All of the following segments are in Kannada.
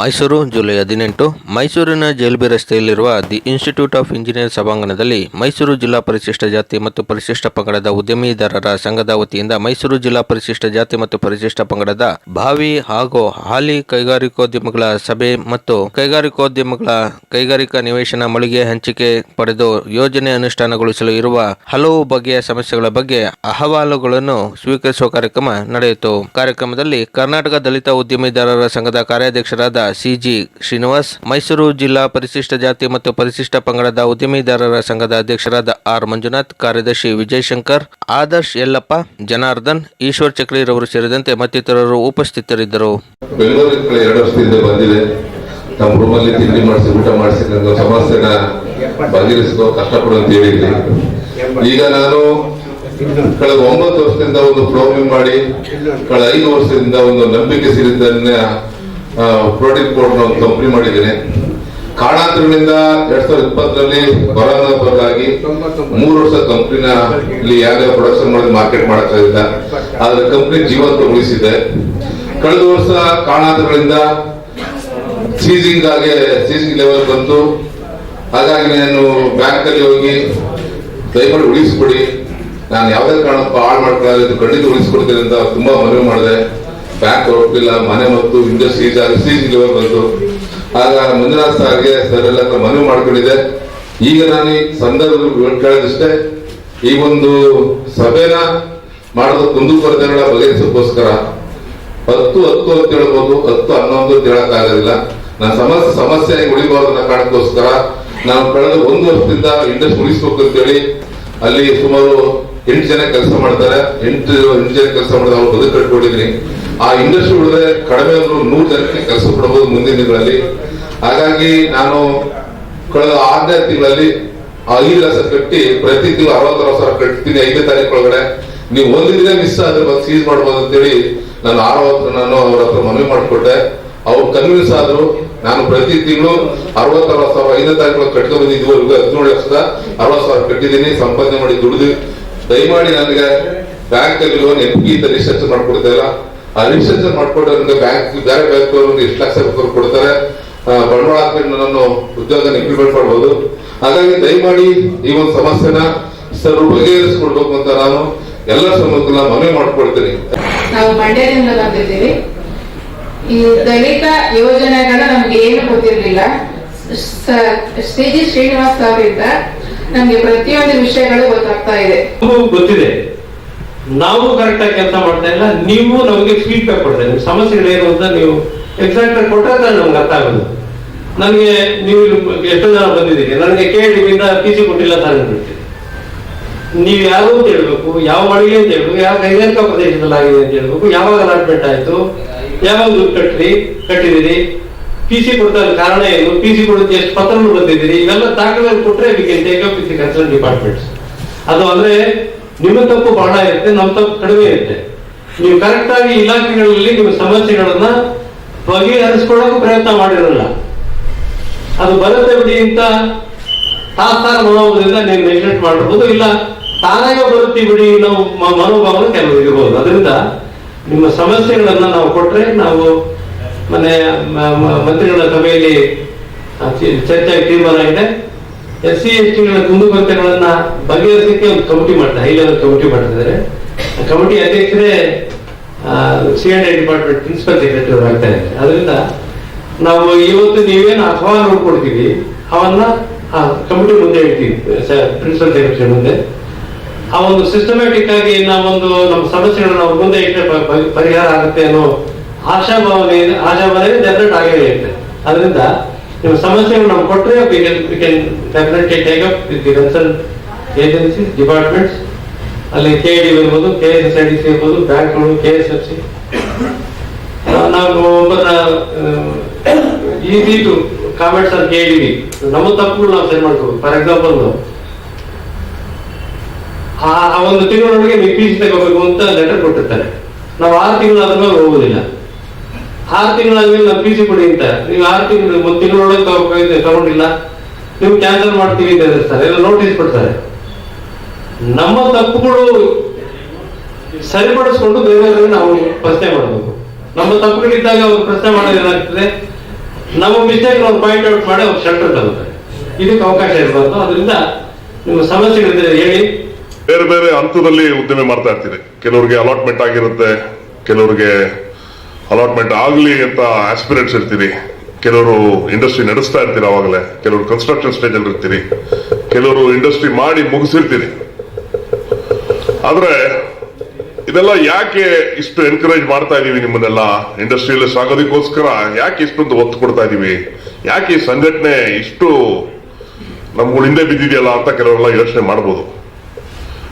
ಮೈಸೂರು, ಜುಲೈ ಹದಿನೆಂಟು. ಮೈಸೂರಿನ ಜೆಲ್ಬಿ ರಸ್ತೆಯಲ್ಲಿರುವ ದಿ ಇನ್ಸ್ಟಿಟ್ಯೂಟ್ ಆಫ್ ಇಂಜಿನಿಯರ್ ಸಭಾಂಗಣದಲ್ಲಿ ಮೈಸೂರು ಜಿಲ್ಲಾ ಪರಿಶಿಷ್ಟ ಜಾತಿ ಮತ್ತು ಪರಿಶಿಷ್ಟ ಪಂಗಡದ ಉದ್ಯಮಿದಾರರ ಸಂಘದ ವತಿಯಿಂದ ಮೈಸೂರು ಜಿಲ್ಲಾ ಪರಿಶಿಷ್ಟ ಜಾತಿ ಮತ್ತು ಪರಿಶಿಷ್ಟ ಪಂಗಡದ ಭಾವಿ ಹಾಗೂ ಹಾಲಿ ಕೈಗಾರಿಕೋದ್ಯಮಗಳ ಸಭೆ ಮತ್ತು ಕೈಗಾರಿಕೋದ್ಯಮಗಳ ಕೈಗಾರಿಕಾ ನಿವೇಶನ ಮಳಿಗೆ ಹಂಚಿಕೆ ಪಡೆದು ಯೋಜನೆ ಅನುಷ್ಠಾನಗೊಳಿಸಲು ಇರುವ ಹಲವು ಬಗೆಯ ಸಮಸ್ಯೆಗಳ ಬಗ್ಗೆ ಅಹವಾಲುಗಳನ್ನು ಸ್ವೀಕರಿಸುವ ಕಾರ್ಯಕ್ರಮ ನಡೆಯಿತು. ಕಾರ್ಯಕ್ರಮದಲ್ಲಿ ಕರ್ನಾಟಕ ದಲಿತ ಉದ್ಯಮಿದಾರರ ಸಂಘದ ಕಾರ್ಯಾಧ್ಯಕ್ಷರಾದ ಸಿಜಿ ಶ್ರೀನಿವಾಸ್, ಮೈಸೂರು ಜಿಲ್ಲಾ ಪರಿಶಿಷ್ಟ ಜಾತಿ ಮತ್ತು ಪರಿಶಿಷ್ಟ ಪಂಗಡದ ಉದ್ಯಮಿದಾರರ ಸಂಘದ ಅಧ್ಯಕ್ಷರಾದ ಆರ್ ಮಂಜುನಾಥ್, ಕಾರ್ಯದರ್ಶಿ ವಿಜಯ್ ಶಂಕರ್ ಆದರ್ಶ್ ಯಲ್ಲಪ್ಪ, ಜನಾರ್ದನ್, ಈಶ್ವರ್ ಚಕ್ರಿರವರು ಸೇರಿದಂತೆ ಮತ್ತಿತರರು ಉಪಸ್ಥಿತರಿದ್ದರು. ನಮ್ಮ ರೂಮಲ್ಲಿ ತಿಂಡಿ ಮಾಡಿಸಿ, ಊಟ ಮಾಡಿಸಿ ನನ್ನ ಸಮಸ್ಯೆನ ಬಗೆಹರಿಸ್ಕೋ ಕಷ್ಟಪಡು ಅಂತ ಹೇಳಿದ್ರಿ ಈಗ ನಾನು ಕಳೆದ ಒಂಬತ್ತು ವರ್ಷದಿಂದ ಒಂದು ಪ್ರೋಗ್ರಾಮ್ ಮಾಡಿ, ಕಳೆದ ಐದು ವರ್ಷದಿಂದ ಒಂದು ನಂಬಿಕೆ ಸಿರಿದ್ದನ್ನ ಪ್ರೋಟೀನ್ ಕೋಡ್ ಒಂದು ಕಂಪನಿ ಮಾಡಿದ್ದೇನೆ. ಕಾರಣಾಂತರಗಳಿಂದ ಎರಡ್ ಸಾವಿರದ ಇಪ್ಪತ್ತರಲ್ಲಿ ಕೊರೋನಾ ಬದಲಾಗಿ ಮೂರು ವರ್ಷ ಕಂಪ್ನಿನ ಇಲ್ಲಿ ಯಾವ್ಯಾವ ಪ್ರೊಡಕ್ಷನ್ ಮಾಡಿ ಮಾರ್ಕೆಟ್ ಮಾಡ್ತಾ ಇಲ್ಲ ಆದ್ರೆ ಕಂಪ್ನಿ ಜೀವಂತ ಉಳಿಸಿದೆ. ಕಳೆದ ವರ್ಷ ಕಾರಣಾಂತರಗಳಿಂದ ಸೀಸಿಂಗ್ ಆಗಿ ಸೀಸಿಂಗ್ ಲೆವೆಲ್ ಬಂತು. ಹಾಗಾಗಿ ನಾನು ಬ್ಯಾಂಕ್ ಅಲ್ಲಿ ಹೋಗಿ ದಯಮಾಡಿ ಉಳಿಸ್ಕೊಡಿ. ನಾನು ಯಾವುದೇ ಕಾರಣಕ್ಕೂ ಹಾಳು ಮಾಡ್ಕೊಳ್ಳೋದು ಖಂಡಿತ ಉಳಿಸ್ಕೊಡ್ತೀನಿ ಅಂತ ತುಂಬಾ ಮನವಿ ಮಾಡಿದೆ. ಬ್ಯಾಂಕ್ ಒಪ್ಪಿಲ್ಲ ಮನೆ ಮತ್ತು ಇಂಡಸ್ಟ್ರೀಸ್ ಲೆವೆಲ್ ಬಂತು ಆಗ ಮಂಜುನಾಥ್ ಸಾರ್ಗೆ ಸರ್ ಎಲ್ಲ ಮನವಿ ಮಾಡ್ಕೊಂಡಿದೆ ಈಗ ನಾನು ಈ ಸಂದರ್ಭದಲ್ಲಿ ಕೇಳಿದಷ್ಟೇ, ಈ ಒಂದು ಸಭೆನ ಮಾಡೋದು ಕುಂದುಕೊರತೆಗಳ ಬಗೆಹರಿಸೋಕ್ಕೋಸ್ಕರ. ಹತ್ತು ಹತ್ತು ಅಂತ ಹೇಳ್ಬೋದು, ಹತ್ತು ಹನ್ನೊಂದು ಅಂತ ಹೇಳಕ್ ಆಗೋದಿಲ್ಲ ನಾನು ಸಮಸ್ಯೆ ಸಮಸ್ಯೆ ಉಳಿಬಾರ್ದು ಅನ್ನೋ ಕಾರಣಕ್ಕೋಸ್ಕರ ನಾವು ಕಳೆದ ಒಂದು ವರ್ಷದಿಂದ ಇಂಡಸ್ಟ್ರಿ ಉಳಿಸ್ಬೇಕು ಅಂತೇಳಿ, ಅಲ್ಲಿ ಸುಮಾರು ಎಂಟು ಜನ ಕೆಲಸ ಮಾಡ್ತಾರೆ, ಎಂಟು ಎಂಟು ಜನ ಕೆಲಸ ಮಾಡಿದ್ರೆ ಅವ್ರು ಬದುಕು ಕಟ್ಕೊಂಡಿದ್ರಿ. ಆ ಇಂಡಸ್ಟ್ರಿ ಉಳಿದ್ರೆ ಕಡಿಮೆ ಆದರೂ ನೂರು ಜನಕ್ಕೆ ಕೆಲಸ ಕೊಡಬಹುದು ಮುಂದಿನ ದಿನಗಳಲ್ಲಿ. ಹಾಗಾಗಿ ನಾನು ಕಳೆದ ಆರನೇ ತಿಂಗಳಲ್ಲಿ ಐದು ಲಕ್ಷ ಕಟ್ಟಿ ಪ್ರತಿ ತಿಂಗಳು ಅರವತ್ತಾರು ಸಾವಿರ ಕಟ್ತೀನಿ, ಐದನೇ ತಾರೀಕು ಒಳಗಡೆ. ನೀವು ಒಂದು ದಿನ ಮಿಸ್ ಆದ್ರೆ ಬಂದು ಸೀಸ್ ಮಾಡ್ಬೋದು ಅಂತೇಳಿ ನಾನು ಆರವತ್ತು ನಾನು ಅವ್ರ ಹತ್ರ ಮನವಿ ಮಾಡಿಕೊಟ್ಟೆ. ಅವ್ರು ಕನ್ವಿನ್ಸ್ ಆದ್ರು, ನಾನು ಪ್ರತಿ ತಿಂಗಳು ಅರವತ್ತಾರು ಸಾವಿರ ಐದನೇ ತಾರೀಕು ಕಟ್ಕೊಂಡು ಬಂದಿದ್ವರೆಗೂ ಹದಿನೇಳು ಲಕ್ಷದ ಅರವತ್ತು ಸಾವಿರ ಕಟ್ಟಿದ್ದೀನಿ, ಸಂಪಾದನೆ ಮಾಡಿ ದುಡಿದು ದಯಮಾಡಿ ನನಗೆ ಬ್ಯಾಂಕ್ ಅಲ್ಲಿ ಲೋನ್ ಎಫ್ ಅಂತ ರಿಜಿಸ್ಟ್ರೇಷನ್ ಮಾಡ್ಕೊಡ್ತಾ ಇಲ್ಲ ಆ ರಿಜಿಸ್ಟ್ರೇಷನ್ ಮಾಡ್ಕೊಂಡ್ರೆ ಬ್ಯಾಂಕ್ ಬೇರೆ ಬ್ಯಾಂಕ್ ಎಷ್ಟು ಲಕ್ಷ ಕೊಡ್ತಾರೆ. ಬಂಡವಾಳ ಹಾಕೊಂಡು ನಾನು ಉದ್ಯೋಗ ಇಂಪ್ಲಿಮೆಂಟ್ ಮಾಡ್ಬೋದು. ಹಾಗಾಗಿ ದಯಮಾಡಿ ಈ ಒಂದು ಸಮಸ್ಯೆನ ಸರ್ ಬಗೆಹರಿಸ್ಕೊಡ್ಬೇಕು ಅಂತ ನಾನು ಎಲ್ಲ ಸಮ್ಮುಖ ಮನವಿ ಮಾಡ್ಕೊಳ್ತೀನಿ. ನಾವು ಮಂಡ್ಯದಿಂದ ಬಂದಿದ್ದೀವಿ. ಈ ದಲಿತ ಯೋಜನೆಗಳ ನಮ್ಗೆ ಏನು ಗೊತ್ತಿರಲಿಲ್ಲ. ಶ್ರೀಜಿ ಶ್ರೀನಿವಾಸ್ ಅವರಿಂದ ನಮ್ಗೆ ಪ್ರತಿಯೊಂದು ವಿಷಯಗಳು ಗೊತ್ತಾಗ್ತಾ ಇದೆ. ಗೊತ್ತಿದೆ. ನಾವು ಕರೆಕ್ಟ್ ಆಗಿ ಕೆಲಸ ಮಾಡ್ತಾ ಇಲ್ಲ, ನೀವು ನಮಗೆ ಫೀಡ್ಬ್ಯಾಕ್ ಕೊಡ್ತಾರೆ. ನಿಮ್ ಸಮಸ್ಯೆಗಳೇನು ಅಂತ ನೀವು ಎಕ್ಸಾಕ್ಟ್ ಆಗಿ ಕೊಟ್ಟರೆ ನಮ್ಗೆ ಅರ್ಥ ಆಗೋದು. ನನಗೆ ನೀವು ಎಷ್ಟು ಜನ ಬಂದಿದ್ದೀರಿ. ನನಗೆ ಕೇಳಿದಿಂದ ಪಿ ಸಿ ಕೊಟ್ಟಿಲ್ಲ ಅಂತ ಅನ್ಬಿಡ್ತೀರಿ ನೀವು ಯಾರು ಅಂತ ಹೇಳ್ಬೇಕು, ಯಾವ ಮಳಿಗೆ ಅಂತ ಹೇಳ್ಬೇಕು, ಯಾವ ಕೈಗಾರಿಕಾ ಪ್ರದೇಶದಲ್ಲಿ ಆಗಿದೆ ಅಂತ ಹೇಳ್ಬೇಕು, ಯಾವಾಗ ಅಲಾಟ್ಮೆಂಟ್ ಆಯ್ತು, ಯಾವಾಗ ದುಡ್ಡು ಕಟ್ಟಿ ಕಟ್ಟಿದಿರಿ ಪಿ ಸಿ ಕೊಡ್ತಾ ಕಾರಣ ಏನು? ಪಿ ಸಿ ಕೊಡೋದಕ್ಕೆ ಎಷ್ಟು ಪತ್ರಗಳು ಬಂದಿದ್ದೀರಿ ಇವೆಲ್ಲ ದಾಖಲೆ ಕೊಟ್ಟರೆ we can take up with concern departments ಅದು ಅಂದ್ರೆ ನಿಮ್ಮ ತಪ್ಪು ಬಹಳ ಇರುತ್ತೆ, ನಮ್ಮ ತಪ್ಪು ಕಡಿಮೆ ಇರುತ್ತೆ. ನೀವು ಕರೆಕ್ಟ್ ಆಗಿ ಇಲಾಖೆಗಳಲ್ಲಿ ನಿಮ್ಮ ಸಮಸ್ಯೆಗಳನ್ನ ಬಗೆಹರಿಸ್ಕೊಳ್ಳೋಕೆ ಪ್ರಯತ್ನ ಮಾಡಿರಲ್ಲ. ಅದು ಬರುತ್ತೆ ಬಿಡಿ ಅಂತ ತಾತ್ಸಾರ ಮನೋಭಾವದಿಂದ ನೀವು ನೆಗ್ಲೆಕ್ಟ್ ಮಾಡಿರ್ಬೋದು ಇಲ್ಲ, ತಾನಾಗೆ ಬರುತ್ತೆ ಬಿಡಿ ನಾವು ಮನೋಭಾವನೆ ಕೆಲವು ಇರ್ಬೋದು. ಅದರಿಂದ ನಿಮ್ಮ ಸಮಸ್ಯೆಗಳನ್ನ ನಾವು ಕೊಟ್ರೆ ನಾವು ಮನೆ, ಮ- ಮ- ಮಂತ್ರಿಗಳ ಸಭೆಯಲ್ಲಿ ಚರ್ಚೆ ತೀರ್ಮಾನ ಆಗಿದೆ ಎಸ್ ಸಿ ಎಸ್ ಟಿಗಳ ಕುಂದುಕೊರತೆಗಳನ್ನ ಬಗೆಹರಿಸಲಿಕ್ಕೆ ಒಂದು ಕಮಿಟಿ ಮಾಡ್ತಾರೆ ಹೈ ಲೆವೆಲ್ ಕಮಿಟಿ ಮಾಡ್ತಿದ್ದಾರೆ. ಕಮಿಟಿ ಅಧ್ಯಕ್ಷರೇ C and department principal secretary ಅವರು ಆಗ್ತಾ ಇದ್ದಾರೆ. ಅದರಿಂದ ನಾವು ಇವತ್ತು ನೀವೇನು ಅಹವಾಲು ನೋಡ್ಕೊಡ್ತೀವಿ, ಅವನ್ನ ಕಮಿಟಿ ಮುಂದೆ ಇಡ್ತೀವಿ ಪ್ರಿನ್ಸಿಪಲ್ ಸೆಕ್ರೆಟರಿ ಮುಂದೆ. ಆ ಒಂದು ಸಿಸ್ಟಮ್ಯಾಟಿಕ್ ಆಗಿ ನಾವೊಂದು ನಮ್ಮ ಸಮಸ್ಯೆಗಳನ್ನ ಮುಂದೆ ಇಟ್ಟರೆ ಪರಿಹಾರ ಆಗುತ್ತೆ ಅನ್ನೋ ಆಶಾಭಾವನೆ ಆಶಾಭಾವನೆ ಜನರೇಟ್ ಆಗಿದೆ ಇರುತ್ತೆ. ಅದರಿಂದ ನಿಮ್ಮ ಸಮಸ್ಯೆಗಳು ನಾವು ಕೊಟ್ಟರೆ we can we can definitely take up with the concern agency departments ಅಲ್ಲಿ ಕೆ ಡಿ ಇರ್ಬೋದು K S S I D C ಇರ್ಬೋದು, ಬ್ಯಾಂಕ್ಗಳು ಕೆ ಎಸ್ ಎಫ್ ಸಿ ನಾವು ಈಸಿ ಟು ಕಾಮೆಂಟ್ಸ್ ಅಂತ ಕೇಳಿವಿ ನಮ್ಮ ತಪ್ಪುಗಳು ನಾವು ಸರಿ ಮಾಡ್ಕೋಬೇಕು ಫಾರ್ ಎಕ್ಸಾಂಪಲ್ ಆ ಒಂದು ತಿಂಗಳೊಳಗೆ ನೀವು ಸಿ ತಗೋಬೇಕು ಅಂತ ಲೆಟರ್ ಕೊಟ್ಟಿರ್ತಾರೆ. ನಾವು ಆರು ತಿಂಗಳು ಅದ್ರ ಹೋಗುದಿಲ್ಲ. ಆರು ತಿಂಗಳಾದ್ಮೇಲೆ ಪಿ ಸಿ ಕೊಡಿ ಅಂತ. ನೀವು ಆರು ತಿಂಗಳು ಒಂದು ತಿಂಗಳೊಳಗೆ ತಗೋಬೇಕಾಗಿದೆ ತಗೊಂಡಿಲ್ಲ ನೀವು ಕ್ಯಾನ್ಸಲ್ ಮಾಡ್ತೀವಿ ಅಂತ ಹೇಳ್ತಾರೆ ಎಲ್ಲ ನೋಟಿಸ್ ಕೊಡ್ತಾರೆ. ನಮ್ಮ ತಪ್ಪುಗಳು ಸರಿಪಡಿಸ್ಕೊಂಡು ಬೇರೆಯವ್ರನ್ನ ನಾವು ಪ್ರಶ್ನೆ ಮಾಡಬೇಕು. ನಮ್ಮ ತಪ್ಪುಗಳಿದ್ದಾಗ ಅವ್ರು ಪ್ರಶ್ನೆ ಮಾಡೋದು ಏನಾಗ್ತದೆ? ನಮ್ಮ ಮಿಸ್ಟೇಕ್ ಅವ್ರು ಪಾಯಿಂಟ್ ಔಟ್ ಮಾಡಿ ಅವ್ರು ಶೆಲ್ಟರ್ ತಗೋತಾರೆ. ಇದಕ್ಕೆ ಅವಕಾಶ ಇರಬಾರ್ದು. ಅದರಿಂದ ನಿಮ್ಮ ಸಮಸ್ಯೆಗಳಿದ್ರೆ ಹೇಳಿ. ಬೇರೆ ಬೇರೆ ಹಂತದಲ್ಲಿ ಉದ್ದಿಮೆ ಮಾಡ್ತಾ ಇರ್ತೀರಿ. ಕೆಲವರಿಗೆ ಅಲಾಟ್ಮೆಂಟ್ ಆಗಿರುತ್ತೆ. ಕೆಲವ್ರಿಗೆ ಅಲಾಟ್ಮೆಂಟ್ ಆಗಲಿ ಅಂತ ಆಸ್ಪಿರೆಂಟ್ಸ್ ಇರ್ತೀರಿ. ಕೆಲವರು ಇಂಡಸ್ಟ್ರಿ ನಡೆಸ್ತಾ ಇರ್ತೀರಿ ಅವಾಗಲೇ ಕೆಲವರು ಕನ್ಸ್ಟ್ರಕ್ಷನ್ ಸ್ಟೇಜ್ ಅಲ್ಲಿ ಇರ್ತೀರಿ. ಕೆಲವರು ಇಂಡಸ್ಟ್ರಿ ಮಾಡಿ ಮುಗಿಸಿರ್ತೀರಿ. ಆದ್ರೆ ಇದೆಲ್ಲ ಯಾಕೆ ಇಷ್ಟು ಎನ್ಕರೇಜ್ ಮಾಡ್ತಾ ಇದೀವಿ ನಿಮ್ಮನ್ನೆಲ್ಲ? ಇಂಡಸ್ಟ್ರಿಯಲ್ಲಿ ಸಾಗೋದಕ್ಕೋಸ್ಕರ ಯಾಕೆ ಇಷ್ಟೊಂದು ಒತ್ತು ಕೊಡ್ತಾ ಇದೀವಿ? ಯಾಕೆ ಈ ಸಂಘಟನೆ ಇಷ್ಟು ನಮ್ಗಳು ಹಿಂದೆ ಬಿದ್ದಿದೆಯಲ್ಲ ಅಂತ ಕೆಲವರೆಲ್ಲ ಯೋಚನೆ ಮಾಡ್ಬೋದು.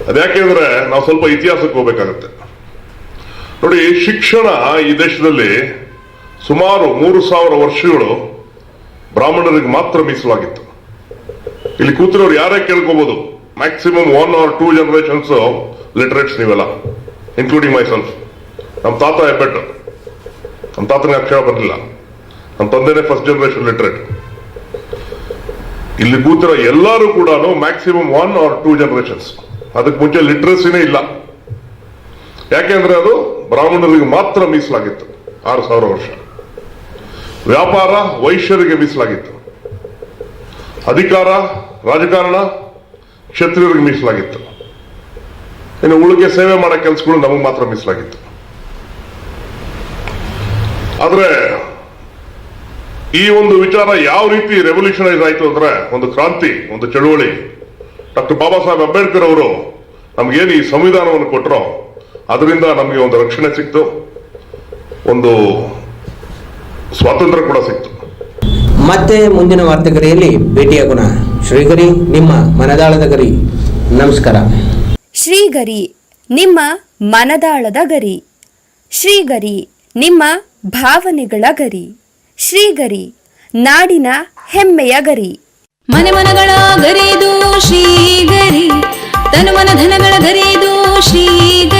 ಅದ್ಯಾಕೆಂದ್ರೆ ನಾವು ಸ್ವಲ್ಪ ಇತಿಹಾಸಕ್ಕೆ ಹೋಗ್ಬೇಕಾಗತ್ತೆ. ನೋಡಿ, ಶಿಕ್ಷಣ ಈ ದೇಶದಲ್ಲಿ ಸುಮಾರು ಮೂರು ಸಾವಿರ ವರ್ಷಗಳು ಬ್ರಾಹ್ಮಣರಿಗೆ ಮಾತ್ರ ಮೀಸಲಾಗಿತ್ತು. ಇಲ್ಲಿ ಕೂತಿರೋರು ಯಾರೇ ಕೇಳ್ಕೋಬಹುದು maximum one or two generations literates ನೀವೆಲ್ಲ ಇನ್ಕ್ಲೂಡಿಂಗ್ ಮೈ ಸೆಲ್ಫ್ ನಮ್ಮ ತಾತ ಹೆಬ್ಬೆಟ್ಟು. ನಮ್ಮ ತಾತನಿಗೆ ಅಕ್ಷರ ಬರಲಿಲ್ಲ. ನಮ್ಮ ತಂದೆನೇ ಫಸ್ಟ್ ಜನರೇಷನ್ ಲಿಟರೇಟ್ ಇಲ್ಲಿ ಕೂತಿರೋ ಎಲ್ಲರೂ ಕೂಡ maximum one or two generations ಅದಕ್ಕೆ ಮುಂಚೆ ಲಿಟ್ರಸಿನೇ ಇಲ್ಲ. ಯಾಕೆಂದ್ರೆ ಅದು ಬ್ರಾಹ್ಮಣರಿಗೆ ಮಾತ್ರ ಮೀಸಲಾಗಿತ್ತು. ಆರು ಸಾವಿರ ವರ್ಷ. ವ್ಯಾಪಾರ, ವೈಶ್ಯರಿಗೆ ಮೀಸಲಾಗಿತ್ತು. ಅಧಿಕಾರ, ರಾಜಕಾರಣ, ಕ್ಷತ್ರಿಯರಿಗೆ ಮೀಸಲಾಗಿತ್ತು. ಇನ್ನು ಉಳಿಗೆ ಸೇವೆ ಮಾಡೋ ಕೆಲಸಗಳು ನಮಗೆ ಮಾತ್ರ ಮೀಸಲಾಗಿತ್ತು. ಆದ್ರೆ, ಈ ಒಂದು ವಿಚಾರ ಯಾವ ರೀತಿ ರೆವಲ್ಯೂಷನೈಸ್ ಆಯ್ತು ಅಂದ್ರೆ, ಒಂದು ಕ್ರಾಂತಿ, ಒಂದು ಚಳುವಳಿ. ಡಾಕ್ಟರ್ ಬಾಬಾ ಸಾಹೇಬ್ ಅಂಬೇಡ್ಕರ್ ಅವರು ನಮಗೇನು ಈ ಸಂವಿಧಾನವನ್ನು ಕೊಟ್ಟರೋ ಅದರಿಂದ ನಮಗೆ ಒಂದು ರಕ್ಷಣೆ ಸಿಕ್ತು ಒಂದು ಸ್ವಾತಂತ್ರ್ಯ ಕೂಡ ಸಿಕ್ತು. ಮತ್ತೆ ಮುಂದಿನ ವಾರ್ತೆಗರಿಯಲ್ಲಿ ಭೇಟಿಯಾಗೋಣ ಶ್ರೀಗರಿ ನಿಮ್ಮ ಮನದಾಳದ ಗರಿ. ನಮಸ್ಕಾರ. ಶ್ರೀಗರಿ ನಿಮ್ಮ ಮನದಾಳದ ಗರಿ. ಶ್ರೀಗರಿ ನಿಮ್ಮ ಭಾವನೆಗಳ ಗರಿ. ಶ್ರೀಗರಿ ನಾಡಿನ ಹೆಮ್ಮೆಯ ಗರಿ. ಮನೆ ಮನಗಳ ಗರಿದು ಶ್ರೀಗರಿ ತನು ಮನ ಧನಗಳ ಗರಿದು ಶ್ರೀಗರಿ.